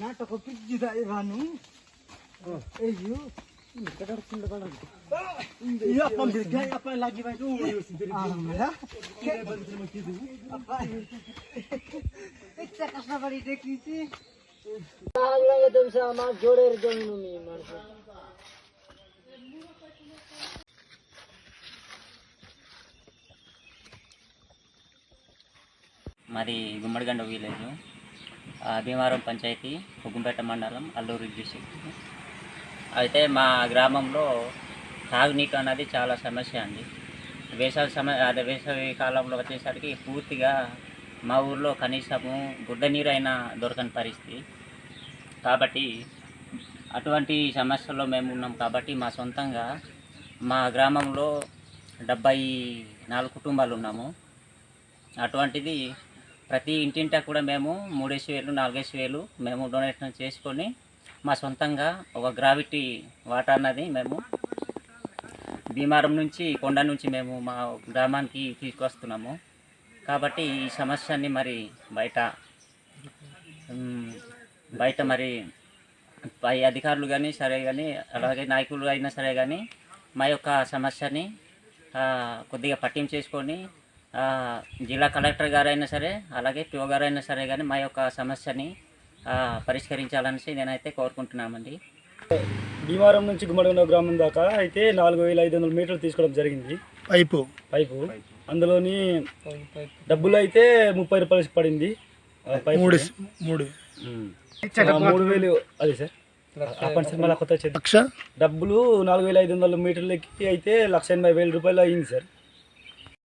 ನಾಟಕ ಪಿಜ್ಜಿದ ಇವಾನು ಅಯ್ಯೋ ಲಗಿ ಕಷ್ಟ ಪಡಿ দেখিছি আমার জোরের জন্য మరి గుమ్మడిగండ వీలేదు ఆ, భీమవరం పంచాయతీ హుకుంపేట మండలం అల్లూరు డిస్టిక్. అయితే మా గ్రామంలో తాగునీటి అనేది చాలా సమస్య అండి. వేసవి సమ అదే వేసవి కాలంలో వచ్చేసరికి పూర్తిగా మా ఊర్లో కనీసము గుడ్డ నీరు అయినా దొరకని పరిస్థితి. కాబట్టి అటువంటి సమస్యల్లో మేము ఉన్నాం కాబట్టి మా సొంతంగా మా గ్రామంలో డెబ్బై నాలుగు కుటుంబాలు ఉన్నాము. అటువంటిది ప్రతి ఇంటింటా కూడా మేము మూడేసి వేలు నాలుగేసి వేలు మేము డొనేషన్ చేసుకొని మా సొంతంగా ఒక గ్రావిటీ వాటర్ అన్నది మేము భీమారం నుంచి కొండ నుంచి మేము మా గ్రామానికి తీసుకొస్తున్నాము. కాబట్టి ఈ సమస్యని మరి బయట బయట మరి పై అధికారులు కానీ సరే కానీ అలాగే నాయకులు అయినా సరే కానీ మా యొక్క సమస్యని కొద్దిగా పట్టింపు చేసుకొని జిల్లా కలెక్టర్ గారైనా సరే అలాగే పిఓ గారైనా సరే కానీ మా యొక్క సమస్యని ఆ, పరిష్కరించాలనేసి నేనైతే కోరుకుంటున్నామండి. భీమారం నుంచి గుమ్మడిగొండ గ్రామం దాకా అయితే నాలుగు వేల ఐదు వందల మీటర్లు తీసుకోవడం జరిగింది. పైపు. పైపు. అందులోని డబ్బులు అయితే ముప్పై రూపాయలు పడింది. మూడు మూడు. వేలు అదే సార్. లక్ష? డబ్బులు నాలుగు వేల ఐదు వందల మీటర్లకి అయితే లక్ష ఎనభై వేల రూపాయలు అయింది సార్.